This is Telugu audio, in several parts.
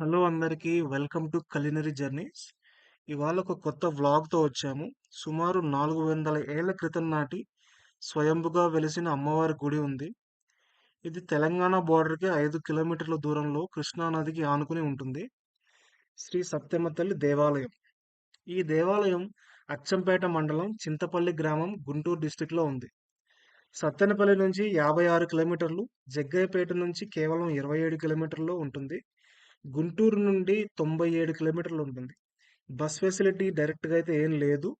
హలో అందరికీ. Welcome to culinary journeys. ఇవాళ ఒక కొత్త వ్లాగ్తో వచ్చాము. సుమారు నాలుగు వందల ఏళ్ళ క్రితం నాటి స్వయంభుగా వెలిసిన అమ్మవారి గుడి ఉంది. ఇది తెలంగాణ బార్డర్కి ఐదు కిలోమీటర్ల దూరంలో కృష్ణానదికి ఆనుకుని ఉంటుంది. శ్రీ సత్యమ్మ తల్లి దేవాలయం. ఈ దేవాలయం అచ్చంపేట మండలం చింతపల్లి గ్రామం గుంటూరు డిస్టిక్లో ఉంది. సత్తెనపల్లి నుంచి యాభై ఆరు కిలోమీటర్లు జగ్గయ్యపేట నుంచి కేవలం ఇరవై ఏడు కిలోమీటర్లో ఉంటుంది. గుంటూరు నుండి తొంభై ఏడు కిలోమీటర్లు ఉంటుంది. బస్ ఫెసిలిటీ డైరెక్ట్గా అయితే ఏం లేదు.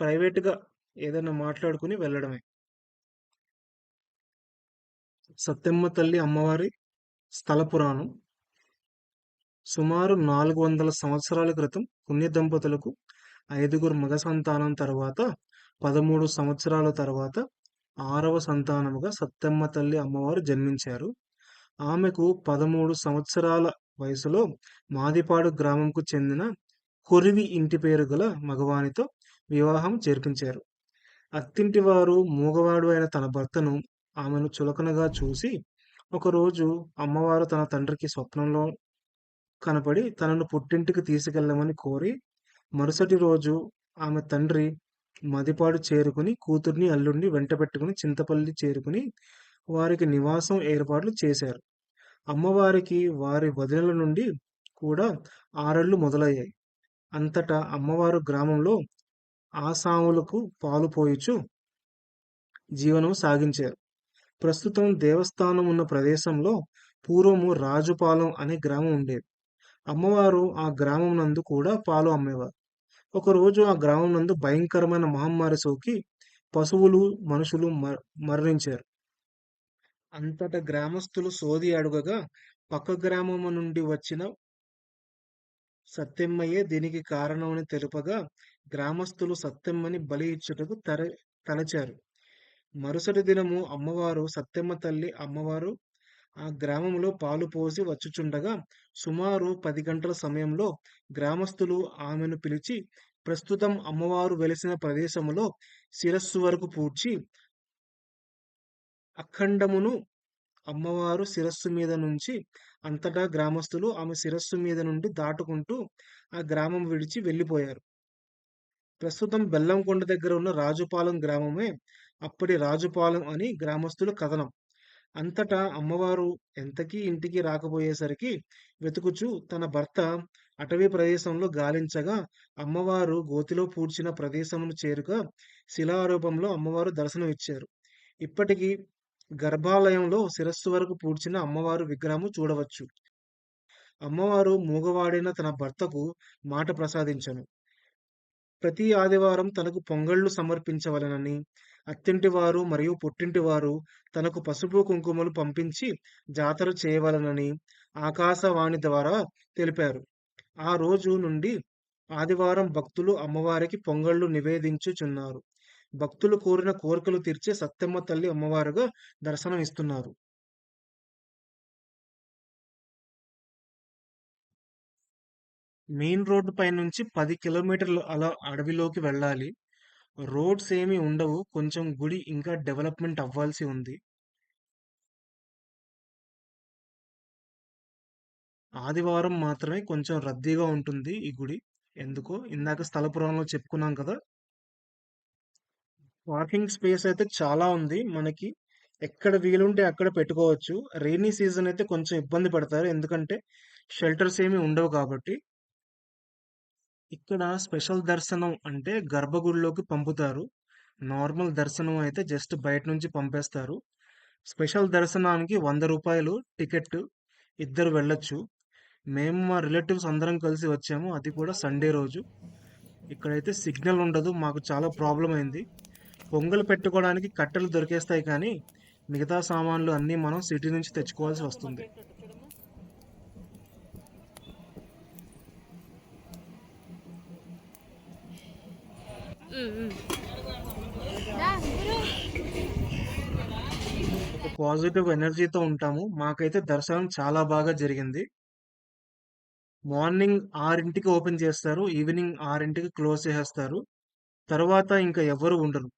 ప్రైవేట్గా ఏదైనా మాట్లాడుకుని వెళ్ళడమే. సత్యమ్మ తల్లి అమ్మవారి స్థల పురాణం. సుమారు నాలుగు వందల సంవత్సరాల క్రితం పుణ్య దంపతులకు ఐదుగురు మగ సంతానం తర్వాత పదమూడు సంవత్సరాల తర్వాత ఆరవ సంతానముగా సత్యమ్మ తల్లి అమ్మవారు జన్మించారు. ఆమెకు పదమూడు సంవత్సరాల వయసులో మాదిపాడు గ్రామంకు చెందిన కొరివి ఇంటి పేరు గల మగవానితో వివాహం చేర్పించారు అత్తింటి వారు మూగవాడు అయిన తన భర్తను ఆమెను చులకనగా చూసి ఒకరోజు అమ్మవారు తన తండ్రికి స్వప్నంలో కనపడి తనను పుట్టింటికి తీసుకెళ్ళమని కోరి మరుసటి రోజు ఆమె తండ్రి మదిపాడు చేరుకుని కూతుర్ని అల్లుడిని వెంట పెట్టుకుని చింతపల్లి చేరుకుని వారికి నివాసం ఏర్పాట్లు చేశారు. అమ్మవారికి వారి వదినల నుండి కూడా ఆరళ్ళు మొదలయ్యాయి. అంతటా అమ్మవారు గ్రామంలో ఆసాములకు పాలు పోయిచు జీవనం సాగించారు. ప్రస్తుతం దేవస్థానం ఉన్న ప్రదేశంలో పూర్వము రాజుపాలెం అనే గ్రామం ఉండేది. అమ్మవారు ఆ గ్రామం నందు కూడా పాలు అమ్మేవారు. ఒకరోజు ఆ గ్రామం నందు భయంకరమైన మహమ్మారి సోకి పశువులు మనుషులు మరణించారు. అంతట గ్రామస్తులు సోది అడుగగా పక్క గ్రామము నుండి వచ్చిన సత్యమ్మయే దీనికి కారణమని తెలుపగా గ్రామస్తులు సత్యమ్మని బలి ఇచ్చుటకు తర తలచారు. మరుసటి దినము అమ్మవారు సత్యమ్మ తల్లి అమ్మవారు ఆ గ్రామంలో పాలు పోసి వచ్చుచుండగా సుమారు పది గంటల సమయంలో గ్రామస్తులు ఆమెను పిలిచి ప్రస్తుతం అమ్మవారు వెలిసిన ప్రదేశములో శిరస్సు వరకు పూడ్చి అఖండమును అమ్మవారు శిరస్సు మీద నుంచి అంతటా గ్రామస్తులు ఆమె శిరస్సు మీద నుండి దాటుకుంటూ ఆ గ్రామం విడిచి వెళ్ళిపోయారు. ప్రస్తుతం బెల్లంకొండ దగ్గర ఉన్న రాజుపాలెం గ్రామమే అప్పటి రాజుపాలెం అని గ్రామస్తుల కథనం. అంతటా అమ్మవారు ఎంతకీ ఇంటికి రాకపోయేసరికి వెతుకుచూ తన భర్త అటవీ ప్రదేశంలో గాలించగా అమ్మవారు గోతిలో పూడ్చిన ప్రదేశమును చేరుక శిలారూపంలో అమ్మవారు దర్శనమిచ్చారు. ఇప్పటికీ గర్భాలయంలో శిరస్సు వరకు పూడ్చిన అమ్మవారు విగ్రహము చూడవచ్చు. అమ్మవారు మూగవాడిన తన భర్తకు మాట ప్రసాదించను. ప్రతి ఆదివారం తనకు పొంగళ్ళు సమర్పించవలనని అత్తింటి వారు మరియు పుట్టింటి వారు తనకు పసుపు కుంకుమలు పంపించి జాతర చేయవలనని ఆకాశవాణి ద్వారా తెలిపారు. ఆ రోజు నుండి ఆదివారం భక్తులు అమ్మవారికి పొంగళ్ళు నివేదించుచున్నారు. భక్తులు కోరిన కోరికలు తీర్చే సత్యమ్మ తల్లి అమ్మవారుగా దర్శనం ఇస్తున్నారు. మెయిన్ రోడ్డు పై నుంచి పది కిలోమీటర్లు అలా అడవిలోకి వెళ్ళాలి. రోడ్స్ ఏమీ ఉండవు. కొంచెం గుడి ఇంకా డెవలప్మెంట్ అవ్వాల్సి ఉంది. ఆదివారం మాత్రమే కొంచెం రద్దీగా ఉంటుంది ఈ గుడి. ఎందుకో ఇందాక స్థల పురాణంలో చెప్పుకున్నాం కదా పార్కింగ్ స్పేస్ అయితే చాలా ఉంది. మనకి ఎక్కడ వీలుంటే అక్కడ పెట్టుకోవచ్చు. రెయినీ సీజన్ అయితే కొంచెం ఇబ్బంది పడతారు. ఎందుకంటే షెల్టర్స్ ఏమి ఉండవు కాబట్టి. ఇక్కడ స్పెషల్ దర్శనం అంటే గర్భగుడిలోకి పంపుతారు. నార్మల్ దర్శనం అయితే జస్ట్ బయట నుంచి పంపేస్తారు. స్పెషల్ దర్శనానికి వంద రూపాయలు టికెట్ ఇద్దరు వెళ్ళొచ్చు. మేము మా రిలేటివ్స్ అందరం కలిసి వచ్చాము. అది కూడా సండే రోజు. ఇక్కడైతే సిగ్నల్ ఉండదు. మాకు చాలా ప్రాబ్లం అయింది. పొంగలు పెట్టుకోవడానికి కట్టెలు దొరికేస్తాయి కానీ మిగతా సామాన్లు అన్నీ మనం సిటీ నుంచి తెచ్చుకోవాల్సి వస్తుంది. ఒక పాజిటివ్ ఎనర్జీతో ఉంటాము. మాకైతే దర్శనం చాలా బాగా జరిగింది. మార్నింగ్ ఆరింటికి ఓపెన్ చేస్తారు. ఈవినింగ్ ఆరింటికి క్లోజ్ చేసేస్తారు తర్వాత ఇంకా ఎవరు ఉండరు.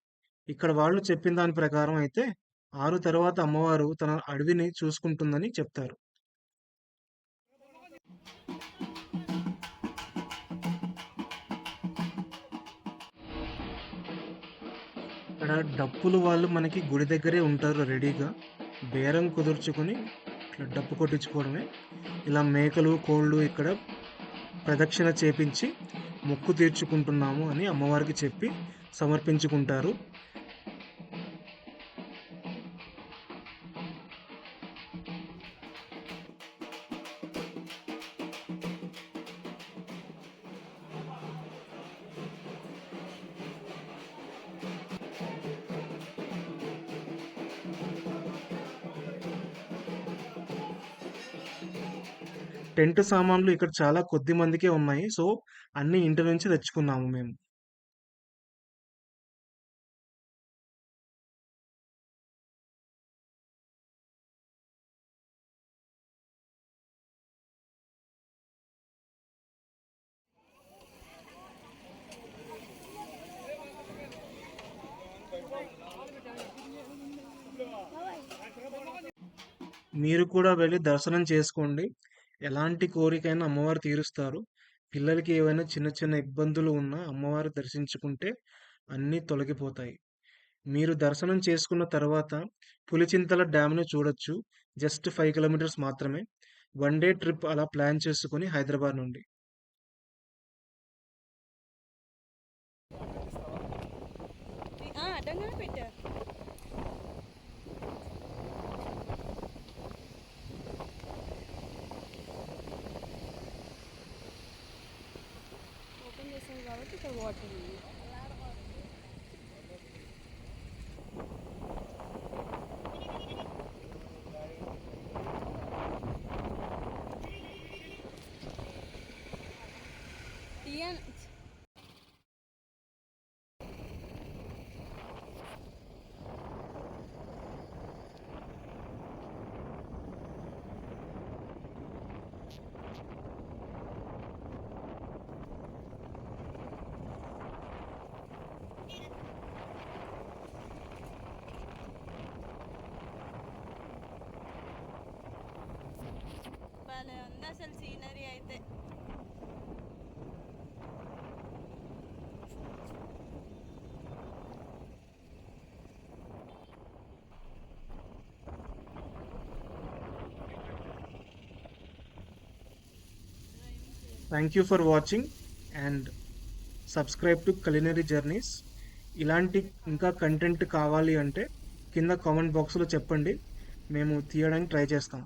ఇక్కడ వాళ్ళు చెప్పిన దాని ప్రకారం అయితే ఆరు తర్వాత అమ్మవారు తన అడవిని చూసుకుంటుందని చెప్తారు. ఇక్కడ డప్పులు వాళ్ళు మనకి గుడి దగ్గరే ఉంటారు రెడీగా. బేరం కుదుర్చుకొని ఇట్లా డప్పు కొట్టించుకోవడమే. ఇలా మేకలు కోళ్ళు ఇక్కడ ప్రదక్షిణ చేపించి మొక్కు తీర్చుకుంటున్నాము అని అమ్మవారికి చెప్పి సమర్పించుకుంటారు. టెంట్ సామాన్లు ఇక్కడ చాలా కొద్ది మందికే ఉన్నాయి. సో అన్ని ఇంటి నుంచి తెచ్చుకున్నాము మేము. మీరు కూడా వెళ్ళి దర్శనం చేసుకోండి. ఎలాంటి కోరికైనా అమ్మవారు తీరుస్తారు. పిల్లలకి ఏవైనా చిన్న చిన్న ఇబ్బందులు ఉన్నా అమ్మవారు దర్శించుకుంటే అన్నీ తొలగిపోతాయి. మీరు దర్శనం చేసుకున్న తర్వాత పులిచింతల డ్యామ్ని చూడొచ్చు. జస్ట్ ఫైవ్ కిలోమీటర్స్ మాత్రమే. వన్ డే ట్రిప్ అలా ప్లాన్ చేసుకుని హైదరాబాద్ నుండి ఆ, అడ్డంగానే పెట్టా ఓపెన్ చేసాం కాబట్టి ఇక్కడ వాటర్ ఉంది తీయన్ భలే ఉంది అసలు సీనరీ అయితే. Thank you for watching and subscribe to culinary journeys ఇలాంటి ఇంకా కంటెంట్ కావాలి అంటే కింద కామెంట్ బాక్స్లో చెప్పండి. మేము తీయడానికి ట్రై చేస్తాం.